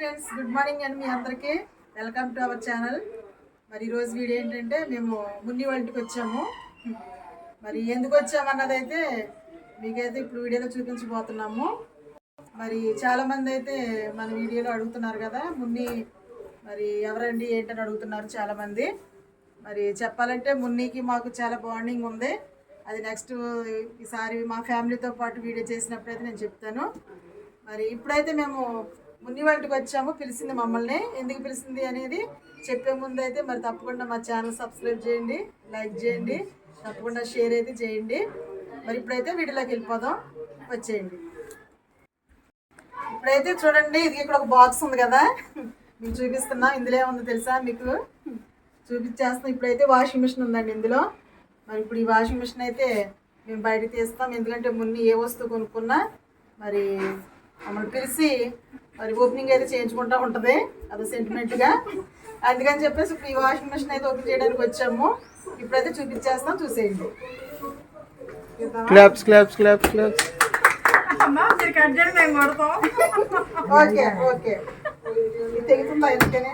Friends good morning అండి మీ అందరికీ. Welcome to our channel మరి ఈరోజు వీడియో ఏంటంటే మేము మున్ని వంటికి వచ్చాము. మరి ఎందుకు వచ్చామన్నది అయితే మీకైతే ఇప్పుడు వీడియోలో చూపించబోతున్నాము. మరి చాలామంది అయితే మన వీడియోలో అడుగుతున్నారు కదా మున్ని మరి ఎవరండి ఏంటని అడుగుతున్నారు చాలామంది. మరి చెప్పాలంటే మున్నికి మాకు చాలా బాండింగ్ ఉంది. అది నెక్స్ట్ ఈసారి మా ఫ్యామిలీతో పాటు వీడియో చేసినప్పుడైతే నేను చెప్తాను. మరి ఇప్పుడైతే మేము మున్ని వచ్చాము పిలిచింది మమ్మల్ని. ఎందుకు పిలిచింది అనేది చెప్పే ముందు అయితే మరి తప్పకుండా మా ఛానల్ సబ్స్క్రైబ్ చేయండి లైక్ చేయండి తప్పకుండా షేర్ అయితే చేయండి. మరి ఇప్పుడైతే వీడియోలోకి వెళ్ళిపోదాం వచ్చేయండి. ఇప్పుడైతే చూడండి ఇది ఇక్కడ ఒక బాక్స్ ఉంది కదా. మీకు చూపిస్తున్నా ఇందులో ఏముందో తెలుసా మీకు? చూపించేస్తున్నాం ఇప్పుడైతే వాషింగ్ మిషన్ ఉందండి ఇందులో. మరి ఇప్పుడు ఈ వాషింగ్ మిషన్ అయితే మేము బయట తీస్తాం ఎందుకంటే మున్ని ఏ వస్తువు కొనుక్కున్నా మరి మమ్మల్ని పిలిచి మరి ఓపెనింగ్ అయితే చేయించుకుంటా ఉంటుంది అది సెంటిమెంట్గా అందుకని చెప్పేసి ఇప్పుడు ఈ వాషింగ్ మిషన్ అయితే ఓపెన్ చేయడానికి వచ్చాము. ఇప్పుడైతే చూపించేస్తాం చూసేయండి. Claps claps okay okay. ఇది తెగుతుందా ఎందుకని?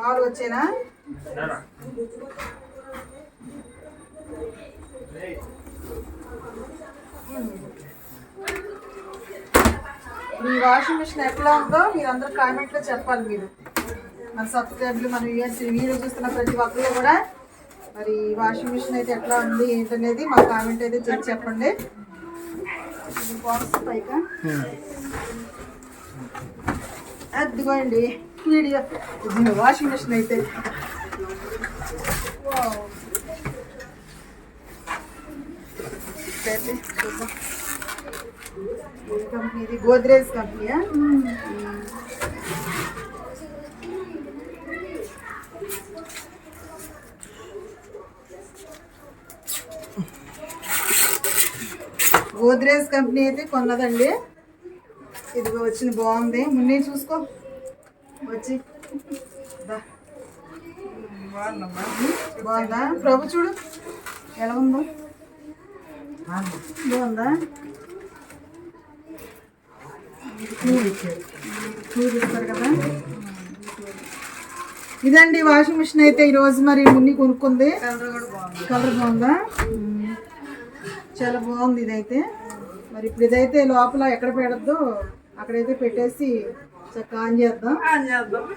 మామూలు వచ్చేనా? ఈ వాషింగ్ మిషన్ ఎట్లా ఉందో మీరు అందరూ కామెంట్లో చెప్పాలి మీరు. మన సబ్స్క్రైబర్లు మన వ్యూయర్స్ వీడియో చూస్తున్న ప్రతి ఒక్కరు కూడా మరి వాషింగ్ మిషన్ అయితే ఎట్లా ఉంది ఏంటనేది మా కామెంట్ అయితే చేసి చెప్పండి. బాక్స్ పైగా అదిగోండి. వీడియో ఇది వాషింగ్ మిషన్ అయితే వావ్. ఇదైతే చూద్దాం. ఏ కంపెనీ ఇది గోద్రేజ్ కంపెనీయా గోద్రేజ్ కంపెనీ అయితే కొన్నదండి ఇదిగో వచ్చింది బాగుంది మున్నే చూసుకో వచ్చి. బాగుందా? ప్రభు చూడు. ఎలా ఉందో? బాగుందా? టూర్ ఇస్తారు కదా? ఇదండి వాషింగ్ మిషన్ అయితే ఈరోజు మరి మున్ని కొనుక్కుంది. కలర్ బాగుందా. చాలా బాగుంది ఇదైతే. మరి ఇప్పుడు ఇదైతే లోపల ఎక్కడ పెడద్దో అక్కడైతే పెట్టేసి ఆన్ చేద్దాం. ఆన్ చేద్దాం.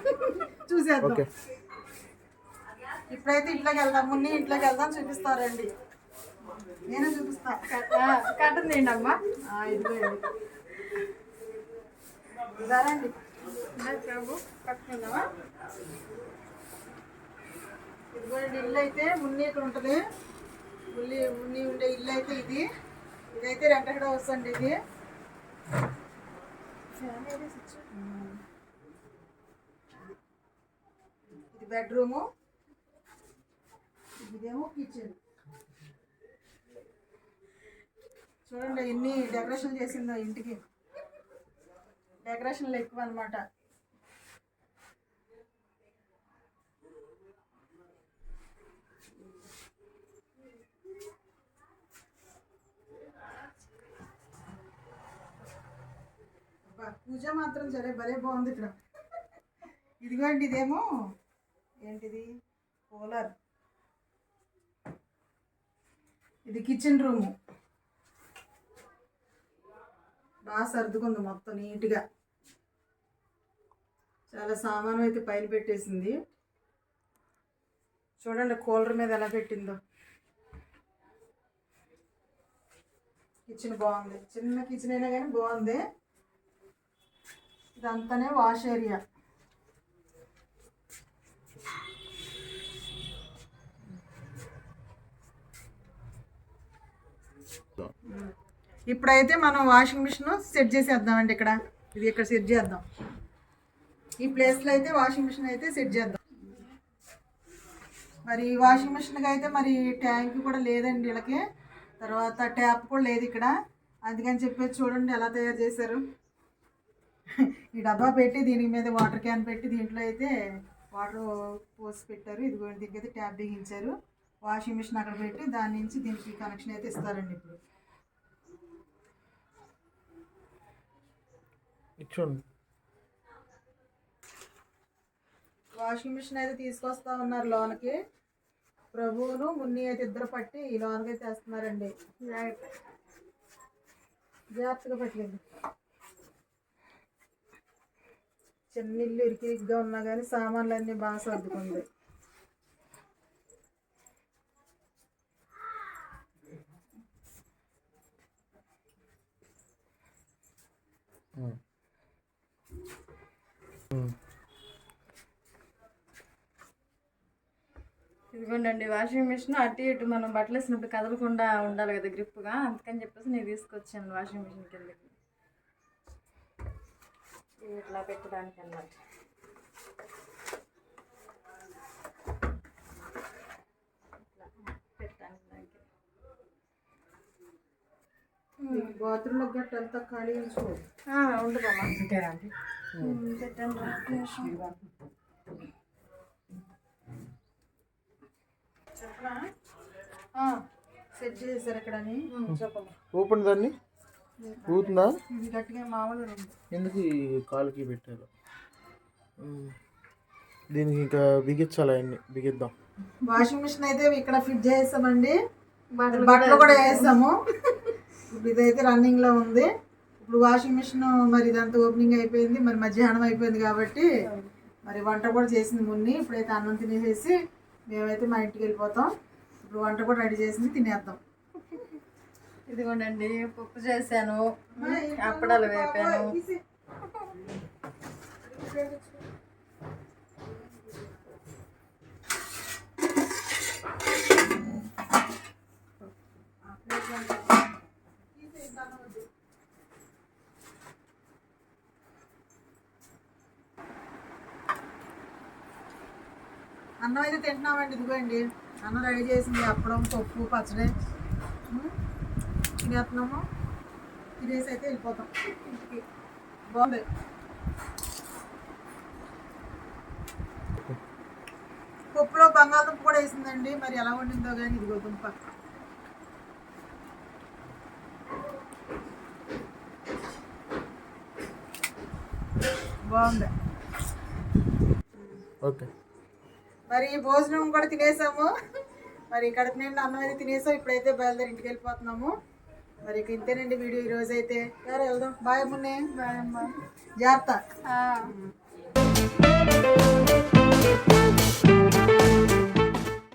చూసేద్దాం. ఇప్పుడైతే ఇంట్లోకి వెళ్దాం. మున్ని ఇంట్లోకి వెళ్దాం. చూపిస్తారండి. నేను చూపిస్తా. ఆ, కట్టం తీయండి అమ్మా. ఆ, ఇదిగోండి ప్రభు కట్టుకుందామా? ఇదిగోండి ఇల్లు అయితే మున్ని ఇక్కడ ఉంటుంది. ముల్లి మున్ని ఉండే ఇల్లు అయితే ఇది. ఇదైతే రెంటెడ్ హౌస్ అండి ఇది. ఇది బెడ్రూము ఇదేమో కిచెన్ చూడండి ఎన్ని డెకరేషన్ చేసిందో ఇంటికి. డెకరేషన్లు ఎక్కువ అనమాట పూజ మాత్రం సరే భలే బాగుంది ఇక్కడ. ఇదిగోండి ఇదేమో ఏంటిది? కూలర్ ఇది కిచెన్ రూము బాగా సర్దుకుంది మొత్తం నీట్గా. చాలా సామాను అయితే పైన పెట్టేసింది. చూడండి కూలర్ మీద ఎలా పెట్టిందో. కిచెన్ బాగుంది. చిన్న కిచెన్ అయినా కానీ బాగుంది. ఇదంతానే వాష్ ఏరియా. ఇప్పుడైతే మనం వాషింగ్ మిషన్ సెట్ చేసేద్దామండి ఇక్కడ. ఇది ఇక్కడ సెట్ చేద్దాం. ఈ ప్లేస్లో అయితే వాషింగ్ మిషన్ అయితే సెట్ చేద్దాం. మరి వాషింగ్ మిషన్కి అయితే మరి ట్యాంక్ కూడా లేదండి వీళ్ళకి. తర్వాత ట్యాప్ కూడా లేదు ఇక్కడ. అందుకని చెప్పేసి చూడండి ఎలా తయారు చేశారు. ఈ డబ్బా పెట్టి దీని మీద వాటర్ క్యాన్ పెట్టి దీంట్లో అయితే వాటర్ పోసి పెట్టారు. ఇదిగో దీనికి అయితే ట్యాప్ బిగించారు. వాషింగ్ మిషన్ అక్కడ పెట్టి దాని నుంచి దీనికి కనెక్షన్ అయితే ఇస్తారండి ఇప్పుడు. వాషింగ్ మిషన్ అయితే తీసుకొస్తా ఉన్నారు లోనకి. ప్రభువును మున్ని అయితే ఇద్దరు పట్టి ఈ లోనకి అయితే వేస్తున్నారండి. జాగ్రత్త జాగ్రత్తగా పట్టలేదు చిన్న ఇల్లు ఇరికిరిగ్గా ఉన్నా కానీ సామాన్లు అన్నీ బాగా సర్దుకుంది. ఇదిగోండి వాషింగ్ మిషన్ అటు ఇటు మనం బట్టలు వేసినప్పుడు కదలకుండా ఉండాలి కదా గ్రిప్గా అందుకని చెప్పేసి నేను తీసుకొచ్చాను వాషింగ్ మిషన్ కిందకి. ఇట్లా పెట్టడానికి అన్నమాట. ఇట్లా పెట్టడానికి. దానికి బాత్రూంలో గట్ట అంతా ఖాళీ ఉండదమ్మా సెట్ చేశారు ఇక్కడ అని చెప్పమ్మా. ఓపెన్ దాన్ని. ఊతుందా ఇది గట్టిగా మామూలు ఉంది. ఎందుకు ఈ కాలుకి పెట్టారు. దీనికి ఇంకా బిగించాలి అవన్నీ బిగిద్దాం. వాషింగ్ మిషన్ అయితే ఇక్కడ ఫిట్ చేసామండి బట్టలు బట్టలు కూడా వేసాము ఇప్పుడు ఇదైతే రన్నింగ్లో ఉంది. ఇప్పుడు వాషింగ్ మిషన్ మరి ఇదంతా ఓపెనింగ్ అయిపోయింది. మరి మధ్యాహ్నం అయిపోయింది కాబట్టి మరి వంట కూడా చేసింది మున్ని. ఇప్పుడైతే అన్నం తినేసేసి మేమైతే మా ఇంటికి వెళ్ళిపోతాం. ఇప్పుడు వంట కూడా రెడీ చేసింది తినేద్దాం. ఇదిగోండి పప్పు చేశాను అప్పడాలు వేపాను. అన్నం అయితే తింటున్నామండి ఇదిగోండి. అన్నం రెడీ చేసింది అప్పడం పప్పు పచ్చడి. తినేస్తున్నాము తినేసి అయితే వెళ్ళిపోతాం. ఇంటికి. బాగుంది. పప్పులో బంగాళదుంప కూడా వేసిందండి. మరి ఎలా వండిందో కానీ ఇదిగో దుంప. బాగుంది. ఓకే. మరి భోజనం కూడా తినేసాము. మరి కడుపు నిండా అన్నం అయితే తినేసాం. ఇప్పుడైతే బయలుదేరి ఇంటికి వెళ్ళిపోతున్నాము. మరి ఇక ఇంతేనండి వీడియో ఈరోజు అయితే. సరే వెళ్దాం. బాయ్ మున్నే. జాగ్రత్త.